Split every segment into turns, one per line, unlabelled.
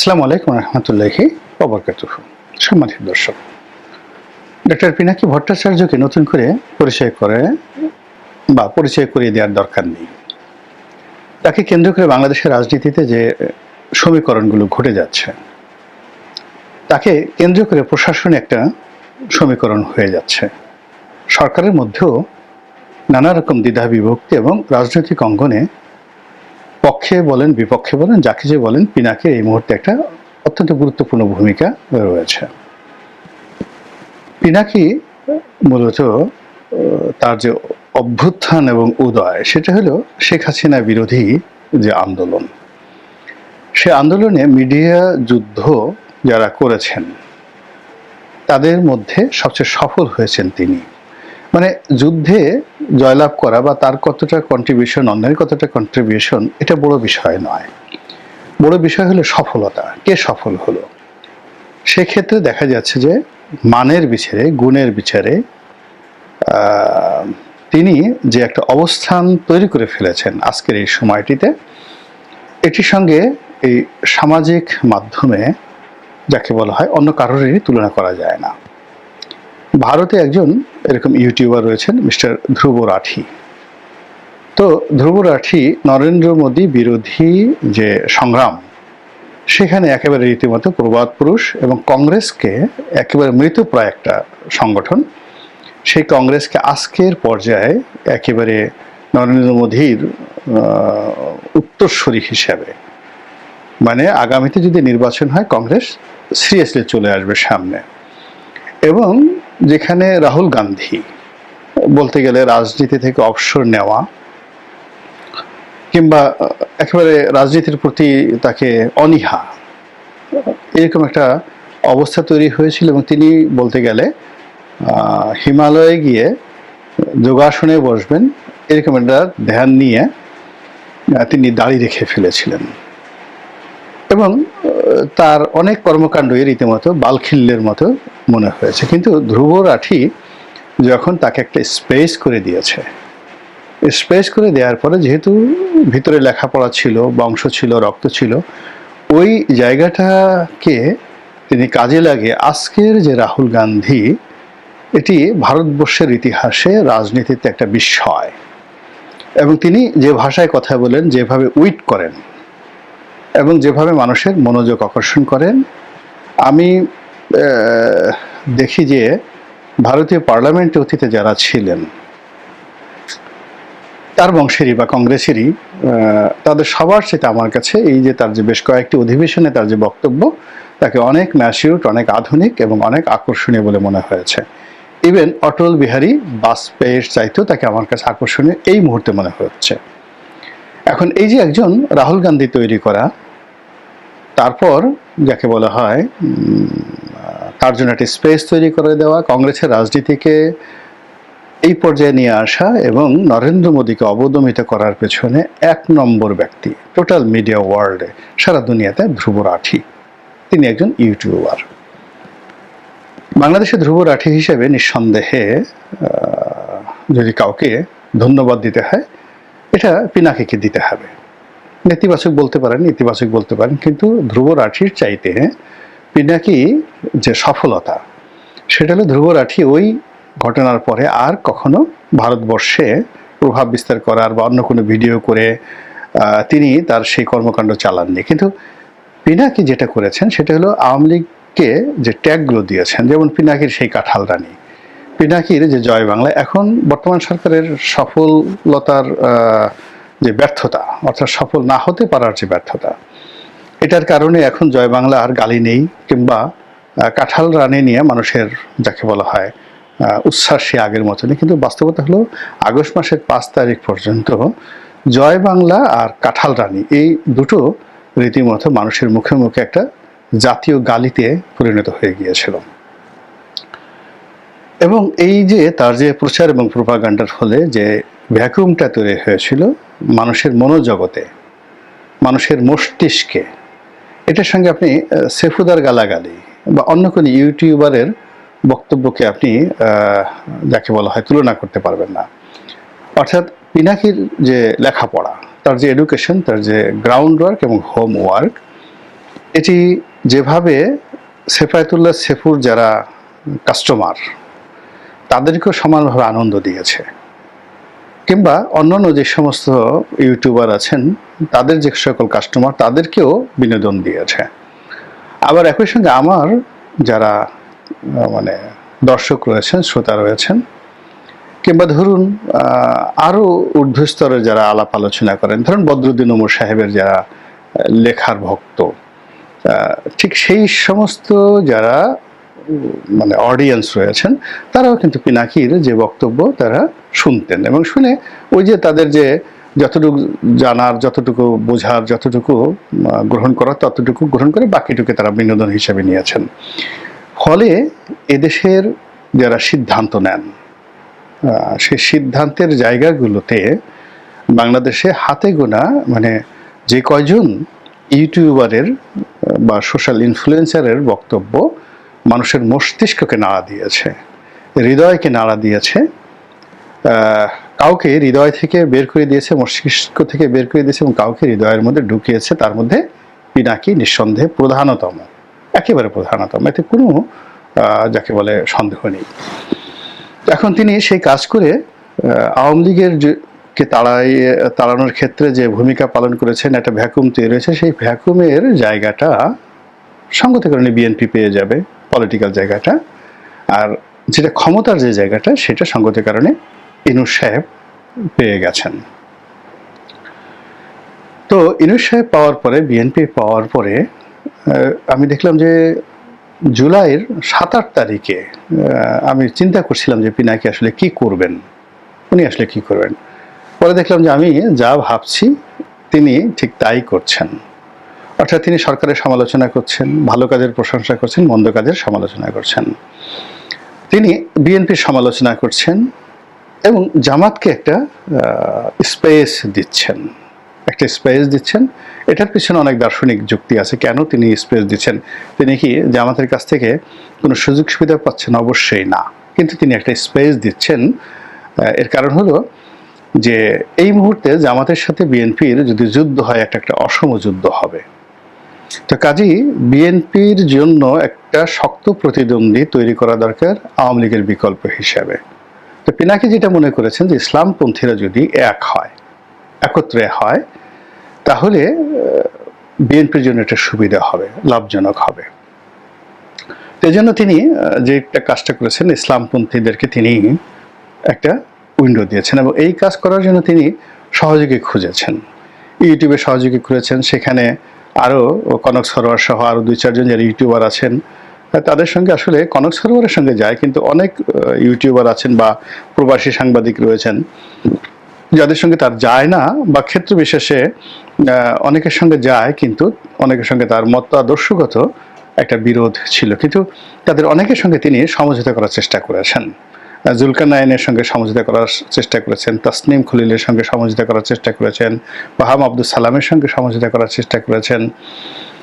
আসসালামু আলাইকুম রহমতুল্লাহি অবরকাতুহ সম্মানিত দর্শক ডক্টর পিনাকি ভট্টাচার্যকে নতুন করে পরিচয় করে বা পরিচয় করিয়ে দেওয়ার দরকার নেই। তাকে কেন্দ্র করে বাংলাদেশের রাজনীতিতে যে সমীকরণগুলো ঘটে যাচ্ছে, তাকে কেন্দ্র করে প্রশাসনে একটা সমীকরণ হয়ে যাচ্ছে। সরকারের মধ্যেও নানা রকম দ্বিধা বিভক্তি এবং রাজনৈতিক অঙ্গনে পক্ষে বলেন, বিপক্ষে বলেন, যাকে যে বলেন, পিনাকে এই মুহূর্তে একটা অত্যন্ত গুরুত্বপূর্ণ ভূমিকা রয়েছে। পিনাকি মূলত তার যে অভ্যুত্থান এবং উদয়, সেটা হলো শেখ হাসিনা বিরোধী যে আন্দোলন। সে আন্দোলনে মিডিয়া যুদ্ধ যারা করেছেন, তাদের মধ্যে সবচেয়ে সফল হয়েছেন তিনি। মানে যুদ্ধে জয়লাভ করা বা তার কতটা কন্ট্রিবিউশন অন্যের কতটা কন্ট্রিবিউশন এটা বড় বিষয় নয়। বড় বিষয় হলো সফলতা। কে সফল হলো? সেক্ষেত্রে দেখা যাচ্ছে যে মানের বিচারে, গুণের বিচারে তিনি যে একটা অবস্থান তৈরি করে ফেলেছেন আজকের এই সময়টিতে, এটির সঙ্গে এই সামাজিক মাধ্যমে যাকে বলা হয় অন্য কারোরই তুলনা করা যায় না। ভারতে একজন এরকম ইউটিউবার রয়েছেন মিস্টার ধ্রুব রাঠি। তো ধ্রুব রাঠি নরেন্দ্র মোদী বিরোধী যে সংগ্রাম সেখানে একেবারে রীতিমতো প্রবাদ পুরুষ এবং কংগ্রেসকে একেবারে মৃতপ্রায় একটা সংগঠন। সেই কংগ্রেসকে আজকের পর্যায়ে একেবারে নরেন্দ্র মোদীর আহ, উত্তরসূরি হিসাবে। মানে আগামীতে যদি নির্বাচন হয় কংগ্রেস সিরিয়াসলি চলে আসবে সামনে। এবং যেখানে রাহুল গান্ধী বলতে গেলে রাজনীতি থেকে অবসর নেওয়া কিংবা একেবারে রাজনীতির প্রতি তাকে অনীহা, এরকম একটা অবস্থা তৈরি হয়েছিল এবং তিনি বলতে গেলে হিমালয়ে গিয়ে যোগাসনে বসবেন, এরকম একটা ধ্যান নিয়ে তিনি দাড়ি রেখে ফেলেছিলেন। এবং তার অনেক কর্মকাণ্ডই রীতিমতো বালখিল্যের মতো মনে হয়েছে। কিন্তু ধ্রুব রাঠি যখন তাকে একটা স্পেস করে দিয়েছে স্পেস করে দেওয়ার পরে যেহেতু ভিতরে লেখাপড়া ছিল, বংশ ছিল, রক্ত ছিল, ওই জায়গাটাকে তিনি কাজে লাগে আজকের যে রাহুল গান্ধী, এটি ভারতবর্ষের ইতিহাসে রাজনীতিতে একটা বিস্ময়। এবং তিনি যে ভাষায় কথা বলেন, যেভাবে উইট করেন এবং যেভাবে মানুষের মনোযোগ আকর্ষণ করেন, আমি দেখি যে ভারতীয় পার্লামেন্টে অতীতে যারা ছিলেন, তার বংশেরই বা কংগ্রেসেরই তাদের সবার সাথে আমার কাছে এই যে তার যে বেশ কয়েকটি অধিবেশনে তার যে বক্তব্য, তাকে অনেক ম্যাসিউট অনেক আধুনিক এবং অনেক আকর্ষণীয় বলে মনে হয়েছে। ইভেন অটল বিহারী বাজপেয়ীর চাইতেও তাকে আমার কাছে আকর্ষণীয় এই মুহূর্তে মনে হচ্ছে। এখন এই যে একজন রাহুল গান্ধী তৈরি করা, তারপর যাকে বলা হয় তার জন্য একটি স্পেস তৈরি করে দেওয়া, কংগ্রেসের রাজনীতিকে এই পর্যায়ে নিয়ে আসা এবং নরেন্দ্র মোদীকে অবদমিত করার পেছনে এক নম্বর ব্যক্তি টোটাল মিডিয়া ওয়ার্ল্ডে সারা দুনিয়াতে ধ্রুব রাঠি। তিনি একজন ইউটিউবার বাংলাদেশে ধ্রুব রাঠি হিসেবে নিঃসন্দেহে যদি কাউকে ধন্যবাদ দিতে হয়, এটা পিনাকিকে দিতে হবে? নেতিবাচক বলতে পারেন, ইতিবাচক বলতে পারেন, কিন্তু ধ্রুব রাঠির চাইতে পিনাকি যে সফলতা? সেটা হলো ধ্রুব রাঠি ওই ঘটনার পরে আর কখনো ভারতবর্ষে প্রভাব বিস্তার করার বা অন্য কোনো ভিডিও করে তিনি তার সেই কর্মকাণ্ড চালাননি। কিন্তু পিনাকি যেটা করেছেন সেটা হলো আওয়ামী লীগকে যে ট্যাগগুলো দিয়েছেন, যেমন পিনাকির সেই কাঁঠাল রানী। পিনাকির যে জয় বাংলা, এখন বর্তমান সরকারের সফলতার যে ব্যর্থতা, অর্থাৎ সফল না হতে পারার যে ব্যর্থতা এটার কারণে এখন জয় বাংলা আর গালি নেই, কিংবা কাঁঠাল রানী নিয়ে মানুষের যাকে বলা হয় উচ্ছ্বাস সে আগের মতনই। কিন্তু বাস্তবতা হলো, আগস্ট মাসের পাঁচ তারিখ পর্যন্ত জয় বাংলা আর কাঁঠাল রানী, এই দুটো রীতিমতো মানুষের মুখে মুখে একটা জাতীয় গালিতে পরিণত হয়ে গিয়েছিল। এবং এই যে, তার যে প্রচার এবং প্রোপাগান্ডার ফলে যে ভ্যাকুমটা তৈরি হয়েছিল, মানুষের মনোজগতে, মানুষের মস্তিষ্কে এটার সঙ্গে আপনি সেফুদার গালাগালি বা অন্য কোনো ইউটিউবারের বক্তব্যকে আপনি যাকে বলা হয় তুলনা করতে পারবেন না। অর্থাৎ পিনাকির যে লেখাপড়া, তার যে এডুকেশন তার যে গ্রাউন্ড ওয়ার্ক এবং হোমওয়ার্ক এটি যেভাবে সেফায়তুল্লাহ সেফুর যারা কাস্টমার তাদেরকেও সমানভাবে আনন্দ দিয়েছে। কিংবা অন্যান্য যে সমস্ত ইউটিউবার আছেন, তাদের যে সকল কাস্টমার তাদেরকেও বিনোদন দিয়েছে। আবার একই সঙ্গে আমার যারা মানে দর্শক রয়েছেন, শ্রোতা রয়েছেন, কিংবা ধরুন আরও আরও ঊর্ধ্বস্তরে যারা আলাপ আলোচনা করেন, ধরুন বদরুদ্দিন ওমর সাহেবের যারা লেখার ভক্ত ঠিক সেই সমস্ত যারা মানে অডিয়েন্স রয়েছেন, তারাও কিন্তু পিনাকির যে বক্তব্য তারা শুনতেন এবং শুনে ওই যে তাদের যে যতটুকু জানার, যতটুকু বোঝার, যতটুকু গ্রহণ করার, ততটুকু গ্রহণ করে বাকিটুকু তারা বিনোদন হিসেবে নিয়েছেন। ফলে এদেশের যারা সিদ্ধান্ত নেন সেই সিদ্ধান্তের জায়গাগুলোতে বাংলাদেশে হাতে গোনা মানে যে কয়জন ইউটিউবারের বা সোশ্যাল ইনফ্লুয়েন্সারের বক্তব্য মানুষের মস্তিষ্ককে নাড়া দিয়েছে, হৃদয়কে নাড়া দিয়েছে কাউকে হৃদয় থেকে বের করে দিয়েছে, মস্তিষ্ক থেকে বের করে দিয়েছে এবং কাউকে হৃদয়ের মধ্যে ঢুকিয়েছে, তার মধ্যে পিনাকি নিঃসন্দেহে প্রধানতম, একেবারে প্রধানতম। এতে কোনো যাকে বলে সন্দেহ নেই। এখন তিনি সেই কাজ করে আওয়ামী লীগের কে তাড়াই তাড়ানোর ক্ষেত্রে যে ভূমিকা পালন করেছেন, একটা ভ্যাকুম তৈরি হয়েছে, সেই ভ্যাকুমের জায়গাটা সঙ্গত কারণে বিএনপি পেয়ে যাবে। পলিটিক্যাল জায়গাটা আর যেটা ক্ষমতার যে জায়গাটা সেটা সঙ্গতের কারণে ইনুস সাহেব পেয়ে গেছেন। তো ইনুস সাহেব পাওয়ার পরে বিএনপি পাওয়ার পরে আমি দেখলাম যে জুলাইয়ের সাত আট তারিখে আমি চিন্তা করছিলাম যে পিনাকি আসলে কি করবেন, উনি আসলে কি করবেন? পরে দেখলাম যে আমি যা ভাবছি তিনি ঠিক তাই করছেন। অর্থাৎ তিনি সরকারের সমালোচনা করছেন, ভালো কাজের প্রশংসা করছেন, মন্দ কাজের সমালোচনা করছেন। তিনি বিএনপির সমালোচনা করছেন এবং জামাতকে একটা স্পেস দিচ্ছেন। একটা স্পেস দিচ্ছেন। এটার পিছনে অনেক দার্শনিক যুক্তি আছে। কেন তিনি স্পেস দিচ্ছেন? তিনি কি জামাতের কাছ থেকে কোনো সুযোগ সুবিধা পাচ্ছেন? অবশ্যই না। কিন্তু তিনি একটা স্পেস দিচ্ছেন। এর কারণ হলো যে এই মুহূর্তে জামাতের সাথে বিএনপির যদি যুদ্ধ হয়, একটা একটা অসম যুদ্ধ হবে। তো বিএনপির জন্য একটা শক্ত প্রতিদ্বন্দ্বী তৈরি করা দরকার আওয়ামী লীগের বিকল্প হিসাবে। তো পিনাকি যেটা মনে করেছেন যে ইসলামপন্থীরা যদি এক হয়, একত্রে হয়, তাহলে বিএনপির জন্য একটা সুবিধা হবে, লাভজনক হবে। এই জন্য তিনি যে একটা কাজটা করেছেন, ইসলামপন্থীদেরকে তিনি একটা উইন্ডো দিয়েছেন এবং এই কাজ করার জন্য তিনি সহযোগী খুঁজেছেন। ইউটিউবে সহযোগী খুঁজেছেন সেখানে আরও কনক সরোয়ার সহ আরও দুই চারজন যারা ইউটিউবার আছেন তাদের সঙ্গে আসলে কনক সরোয়ারের সঙ্গে যায়, কিন্তু অনেক ইউটিউবার আছেন বা প্রবাসী সাংবাদিক রয়েছেন, যাদের সঙ্গে তার যায় না, বা ক্ষেত্র বিশেষে অনেকের সঙ্গে যায়, কিন্তু অনেকের সঙ্গে তার মতাদর্শগত একটা বিরোধ ছিল। কিন্তু তাদের অনেকের সঙ্গে তিনি সমঝোতা করার চেষ্টা করেছেন। নাইনের সঙ্গে সমঝোতা করার চেষ্টা করেছেন, তাসনিম খলিলের সঙ্গে সমঝোতা করার চেষ্টা করেছেন, বাহাম আব্দুল সালামের সঙ্গে সমঝোতা করার চেষ্টা করেছেন।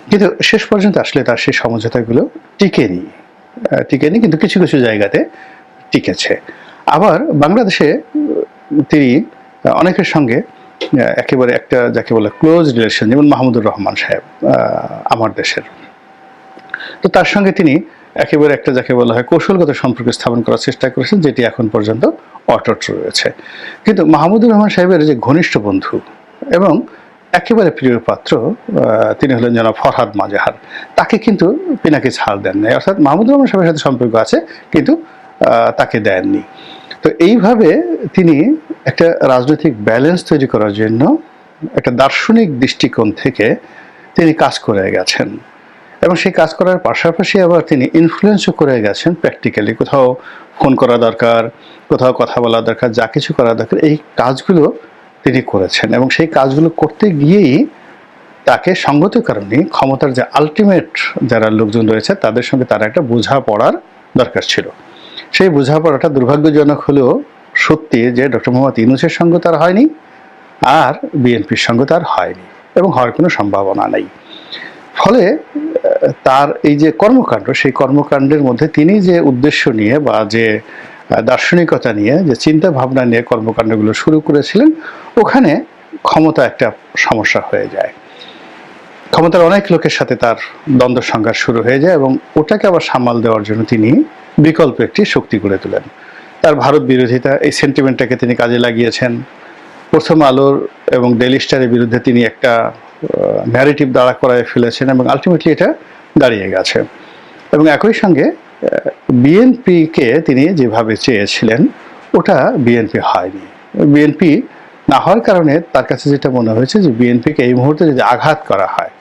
কিন্তু শেষ পর্যন্ত আসলে তার সেই সমঝোতাগুলো টিকেনি টিকেনি কিন্তু কিছু কিছু জায়গাতে টিকেছে। আবার বাংলাদেশে তিনি অনেকের সঙ্গে একেবারে একটা যাকে বলে ক্লোজ রিলেশন যেমন মাহমুদুর রহমান সাহেব আমার দেশের। তো তার সঙ্গে তিনি একেবারে একটা যাকে বলা হয় কৌশলগত সম্পর্ক স্থাপন করার চেষ্টা করেছেন, যেটি এখন পর্যন্ত অটট রয়েছে। কিন্তু মাহমুদুর রহমান সাহেবের যে ঘনিষ্ঠ বন্ধু এবং একেবারে প্রিয় পাত্র তিনি হলেন জনাব ফরহাদ মাজাহার। তাকে কিন্তু পিনাকি ছাড় দেন নাই। অর্থাৎ মাহমুদুর রহমান সাহেবের সাথে সম্পর্ক আছে, কিন্তু তাকে দেননি। তো এইভাবে তিনি একটা রাজনৈতিক ব্যালেন্স তৈরি করার জন্য একটা দার্শনিক দৃষ্টিকোণ থেকে তিনি কাজ করে গেছেন। এবং সেই কাজ করার পাশাপাশি আবার তিনি ইনফ্লুয়েন্সও করে গেছেন প্র্যাকটিক্যালি কোথাও ফোন করা দরকার, কোথাও কথা বলা দরকার, যা কিছু করা দরকার, এই কাজগুলো তিনি করেছেন এবং সেই কাজগুলো করতে গিয়েই তাকে সঙ্গত কারণে ক্ষমতার যে আলটিমেট যারা লোকজন রয়েছে, তাদের সঙ্গে তার একটা বোঝাপড়ার দরকার ছিল। সেই বোঝাপড়াটা দুর্ভাগ্যজনক হলেও সত্যি যে ডক্টর মোহাম্মদ ইউনুসের সঙ্গে তার হয়নি, আর বিএনপির সঙ্গে তার হয়নি এবং হওয়ার কোনো সম্ভাবনা নেই। ফলে তার এই যে কর্মকাণ্ড, সেই কর্মকাণ্ডের মধ্যে তিনি যে উদ্দেশ্য নিয়ে বা যে দার্শনিকতা নিয়ে, যে চিন্তা ভাবনা নিয়ে কর্মকাণ্ডগুলো শুরু করেছিলেন, ওখানে ক্ষমতা একটা সমস্যা হয়ে যায়। ক্ষমতার অনেক লোকের সাথে তার দ্বন্দ্ব সংঘাত শুরু হয়ে যায় এবং ওটাকে আবার সামাল দেওয়ার জন্য তিনি বিকল্প একটি শক্তি গড়ে তোলেন। তার ভারত বিরোধিতা, এই সেন্টিমেন্টটাকে তিনি কাজে লাগিয়েছেন। প্রথম আলোর এবং ডেলি স্টারের বিরুদ্ধে তিনি একটা ন্যারেটিভ দাঁড়া করায় ফেলেছেন এবং আলটিমেটলি এটা দাঁড়িয়ে গেছে। এবং একই সঙ্গে বিএনপিকে তিনি যেভাবে চেয়েছিলেন, ওটা বিএনপি হয়নি। বিএনপি না হওয়ার কারণে তার কাছে যেটা মনে হয়েছে যে বিএনপিকে এই মুহূর্তে যদি আঘাত করা হয়,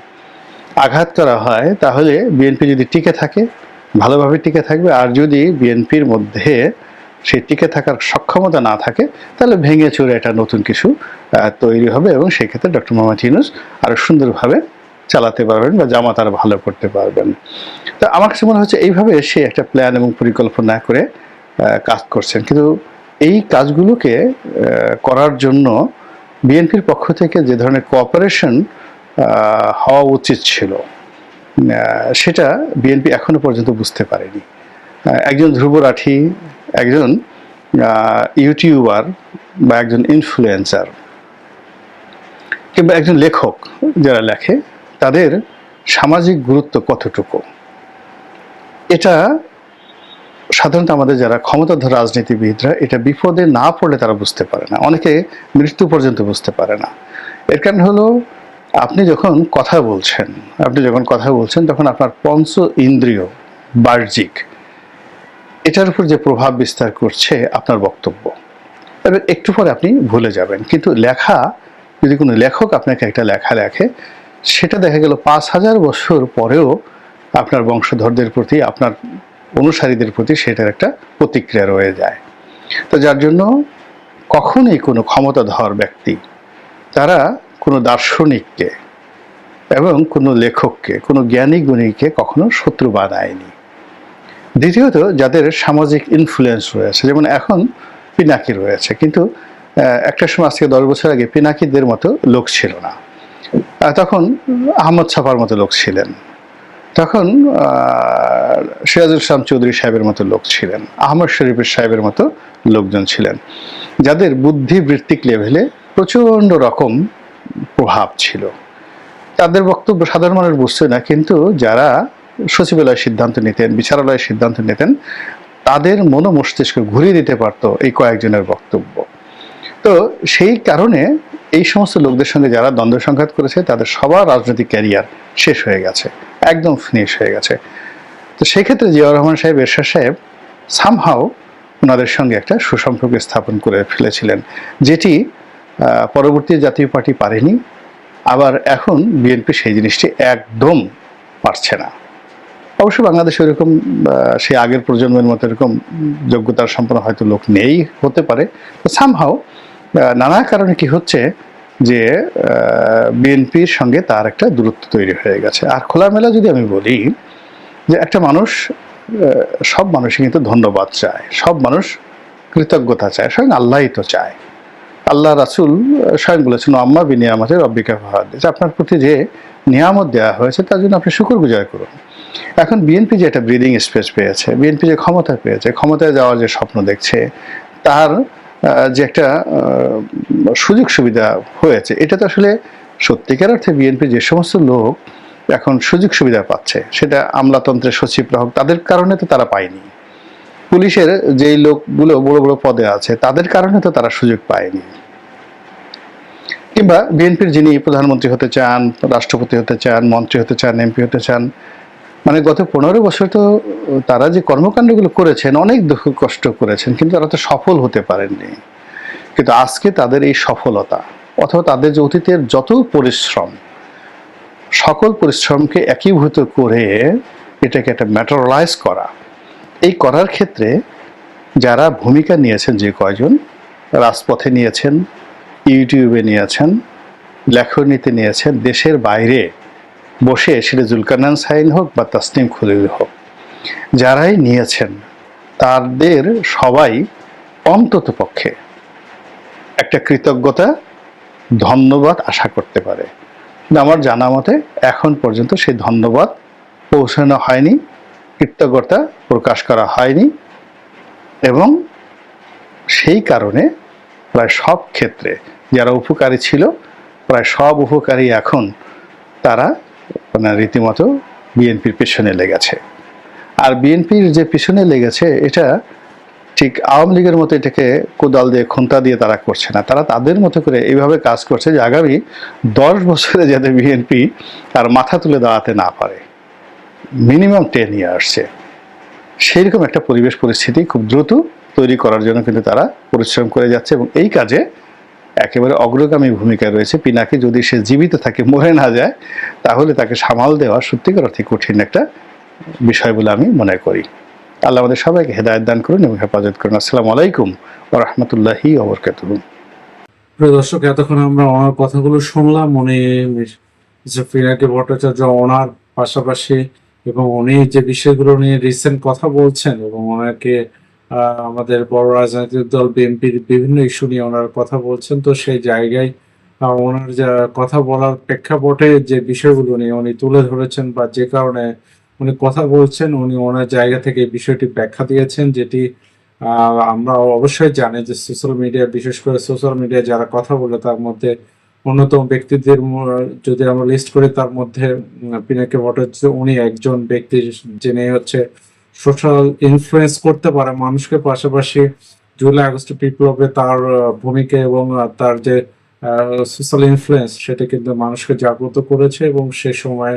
আঘাত করা হয়, তাহলে বিএনপি যদি টিকে থাকে, ভালোভাবে টিকে থাকবে, আর যদি বিএনপির মধ্যে সেই টিকে থাকার সক্ষমতা না থাকে, তাহলে ভেঙে চুরে এটা নতুন কিছু তৈরি হবে এবং সেক্ষেত্রে ডক্টর মোহাম্মদ ইউনুস আরও সুন্দরভাবে চালাতে পারবেন বা জামাত আরও ভালো করতে পারবেন। তো আমার কাছে মনে হচ্ছে এইভাবে সে একটা প্ল্যান এবং পরিকল্পনা করে কাজ করছেন। কিন্তু এই কাজগুলোকে করার জন্য বিএনপির পক্ষ থেকে যে ধরনের কোঅপারেশন হওয়া উচিত ছিল সেটা বিএনপি এখনও পর্যন্ত বুঝতে পারেনি। একজন ধ্রুব রাঠি একজন ইউটিউবার বা একজন ইনফ্লুয়েন্সার কিংবা একজন লেখক যারা লেখে, তাদের সামাজিক গুরুত্ব কতটুকু? এটা সাধারণত আমাদের যারা ক্ষমতাধর রাজনীতিবিদরা, এটা বিপদে না পড়লে তারা বুঝতে পারে না। অনেকে মৃত্যু পর্যন্ত বুঝতে পারে না। এর কারণ হলো, আপনি যখন কথা বলছেন, আপনি যখন কথা বলছেন, তখন আপনার পঞ্চ ইন্দ্রিয় বাহ্যিক এটার উপর যে প্রভাব বিস্তার করছে আপনার বক্তব্য, এবার একটু পরে আপনি ভুলে যাবেন। কিন্তু লেখা, যদি কোনো লেখক আপনাকে একটা লেখা লেখে, সেটা দেখা গেল পাঁচ হাজার বছর পরেও আপনার বংশধরদের প্রতি, আপনার অনুসারীদের প্রতি সেটার একটা প্রতিক্রিয়া রয়ে যায়। তো যার জন্য কখনোই কোনো ক্ষমতাধর ব্যক্তি, তারা কোনো দার্শনিককে এবং কোনো লেখককে, কোনো জ্ঞানী গুণীকে কখনো শত্রু বানায়নি। দ্বিতীয়ত, যাদের সামাজিক ইনফ্লুয়েন্স রয়েছে, যেমন এখন পিনাকি রয়েছে, কিন্তু একটা সময় আজকে দশ বছর আগে পিনাকিদের মতো লোক ছিল না। তখন আহমদ ছাপার মতো লোক ছিলেন। তখন সিরাজুল ইসলাম চৌধুরী সাহেবের মতো লোক ছিলেন, আহমদ শরীফের সাহেবের মতো লোকজন ছিলেন। যাদের বুদ্ধিবৃত্তিক লেভেলে প্রচণ্ড রকম প্রভাব ছিল। তাদের বক্তব্য সাধারণ মানুষ বুঝছে না, কিন্তু যারা সচিবালয় সিদ্ধান্ত নিতেন, বিচারালয়ের সিদ্ধান্ত নিতেন, তাদের মন মস্তিষ্ক ঘুরিয়ে দিতে পারতো এই কয়েকজনের বক্তব্য। তো সেই কারণে এই সমস্ত লোকদের সঙ্গে যারা দ্বন্দ্ব সংঘাত করেছে, তাদের সবার রাজনৈতিক ক্যারিয়ার শেষ হয়ে গেছে, একদম ফিনিশ হয়ে গেছে। তো সেক্ষেত্রে জিয়াউর রহমান সাহেব, এরশাদ সাহেব সামহাও ওনাদের সঙ্গে একটা সুসম্পর্ক স্থাপন করে ফেলেছিলেন, যেটি পরবর্তী জাতীয় পার্টি পারেনি, আবার এখন বিএনপি সেই জিনিসটি একদম পারছে না। অবশ্য বাংলাদেশে আহ, সেই আগের প্রজন্মের মতো এরকম যোগ্যতার সম্পন্ন হয়তো লোক নেই হতে পারে। সামহাও নানা কারণে কি হচ্ছে যে বিএনপির সঙ্গে তার একটা দূরত্ব তৈরি হয়ে গেছে। আর খোলামেলা যদি আমি বলি যে একটা মানুষ সব মানুষই কিন্তু ধন্যবাদ চায়। সব মানুষ কৃতজ্ঞতা চায় স্বয়ং আল্লাহই তো চায়। আল্লাহ রাসুল স্বয়ং বলেছেন আম্মা বিনিয়ামতের রব্বিকা ফাহাদ। যে আপনার প্রতি যে নিয়ামত দেওয়া হয়েছে তার জন্য আপনি শুকর গুজার করুন। এখন বিএনপি যে একটা ব্রিদিং স্পেস পেয়েছে বিএনপি যে ক্ষমতা পেয়েছে, ক্ষমতায় যাওয়ার যে স্বপ্ন দেখছে, তার যে একটা সুযোগ সুবিধা হয়েছে, এটা তো আসলে সত্যিকার অর্থে বিএনপি যে সমস্ত লোক এখন সুযোগ সুবিধা পাচ্ছে, সেটা আমলাতন্ত্রের সচিবরা হোক, তাদের কারণে তো তারা পায়নি। পুলিশের যেই লোকগুলো বড় বড় পদে আছে, তাদের কারণে তো তারা সুযোগ পায়নি। কিংবা বিএনপির যিনি প্রধানমন্ত্রী হতে চান, রাষ্ট্রপতি হতে চান, মন্ত্রী হতে চান এমপি হতে চান মানে গত পনেরো বছর তো তারা যে কর্মকাণ্ডগুলো করেছেন, অনেক দুঃখ কষ্ট করেছেন, কিন্তু তারা তো সফল হতে পারেননি। কিন্তু আজকে তাদের এই সফলতা অথবা তাদের যে অতীতের যত পরিশ্রম, সকল পরিশ্রমকে একীভূত করে এটাকে একটা ম্যাটারলাইজ করা। এই করার ক্ষেত্রে যারা ভূমিকা নিয়েছেন যে কয়জন, রাজপথে নিয়েছেন, ইউটিউবে নিয়েছেন, লেখনীতে নিয়েছেন, দেশের বাইরে বসে সেটা জুলকানান সাইন হোক বা তাসনিম খলিল হোক, যারাই নিয়েছেন, তাদের সবাই অন্তত পক্ষে একটা কৃতজ্ঞতা, ধন্যবাদ আশা করতে পারে। আমার জানা মতে এখন পর্যন্ত সেই ধন্যবাদ পৌঁছানো হয়নি, কৃতজ্ঞতা প্রকাশ করা হয়নি এবং সেই কারণে প্রায় সব ক্ষেত্রে যারা উপকারী ছিল, প্রায় সব উপকারী এখন তারা মানে রীতিমতো বিএনপির পেছনে লেগেছে। আর বিএনপির যে পিছনে লেগেছে, এটা ঠিক আওয়ামী লীগের মতো এটাকে কোদাল দিয়ে, খুন্তা দিয়ে তারা করছে না। তারা তাদের মতো করে এইভাবে কাজ করছে যে আগামী দশ বছরে যাতে বিএনপি তার মাথা তুলে দাঁড়াতে না পারে। মিনিমাম টেন ইয়ার্সে। সেইরকম একটা পরিবেশ, পরিস্থিতি খুব দ্রুত তৈরি করার জন্য কিন্তু তারা পরিশ্রম করে যাচ্ছে এবং এই কাজে একেবারে অগ্রগামী ভূমিকা রয়েছে পিনাকি। যদি সে জীবিত থাকে, মরে না যায়, তাহলে তাকে সামাল দেওয়া সত্যিকার অর্থে কঠিন একটা বিষয় বলে আমি মনে করি। আল্লাহ আমাদের সবাইকে হেদায়ত দান করুন এবং হেফাজত করুন। আসসালামু আলাইকুম ও রহমতুল্লাহি ওবরকাতুহ
প্রিয় দর্শক, এতক্ষণ আমরা ওনার কথাগুলো শুনলাম। উনি পিনাকি ভট্টাচার্য ওনার পাশাপাশি এবং উনি যে বিষয়গুলো নিয়ে রিসেন্ট কথা বলছেন এবং ওনাকে আমাদের বড় রাজনৈতিক দল বিএনপির বিভিন্ন ইস্যু নিয়ে ওনার কথা বলছেন। তো সেই জায়গায় ওনার যা কথা বলার প্রেক্ষাপটে যে বিষয়গুলো নিয়ে উনি তুলে ধরেছেন বা যে কারণে উনি কথা বলছেন, উনি ওনার জায়গা থেকে বিষয়টি ব্যাখ্যা দিয়েছেন, যেটি আমরা অবশ্যই জানি যে সোশ্যাল মিডিয়া, বিশেষ করে সোশ্যাল মিডিয়া যারা কথা বলে তার মধ্যে অন্যতম ব্যক্তিদের যদি আমরা লিস্ট করি তার মধ্যে পিনাকি ভট্টাচার্য, উনি একজন ব্যক্তি যিনি হচ্ছে সোশ্যাল ইনফ্লুয়েন্স করতে পারে মানুষকে, পাশাপাশি জুলাই, আগস্ট বিপ্লবে তার ভূমিকা এবং তার যে সোশ্যাল ইনফ্লুয়েন্স সেটা কিন্তু মানুষকে জাগ্রত করেছে এবং সে সময়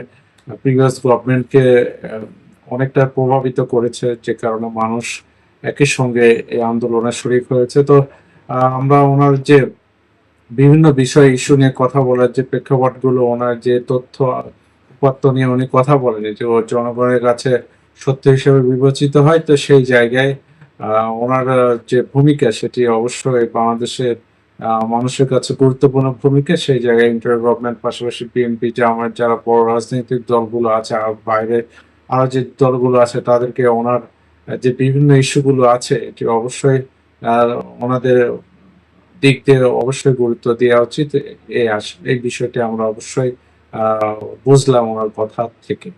প্রিভিয়াস গভর্নমেন্টকে অনেকটা প্রভাবিত করেছে, যে কারণে মানুষ একই সঙ্গে এই আন্দোলনে শরিক হয়েছে। তো আমরা ওনার যে বিভিন্ন বিষয় ইস্যু নিয়ে কথা বলার যে প্রেক্ষাপটগুলো, ওনার যে তথ্য উপাত্ত নিয়ে উনি কথা বলেন, যে ও জনগণের কাছে সত্য হিসেবে বিবেচিত হয়, তো সেই জায়গায় ওনার যে ভূমিকা সেটি অবশ্যই বাংলাদেশের মানুষের কাছে গুরুত্বপূর্ণ ভূমিকা। সেই জায়গায় ইন্টার গভর্নমেন্ট পাশাপাশি বিএনপি জামায়াত, যারা বড় রাজনৈতিক দলগুলো আছে, আর বাইরে আরও যে দলগুলো আছে, তাদেরকে ওনার, যে বিভিন্ন ইস্যুগুলো আছে, এটি অবশ্যই ওনাদের দিক দিয়ে অবশ্যই গুরুত্ব দেওয়া উচিত। এই এই বিষয়টি আমরা অবশ্যই বুঝলাম ওনার কথা থেকে।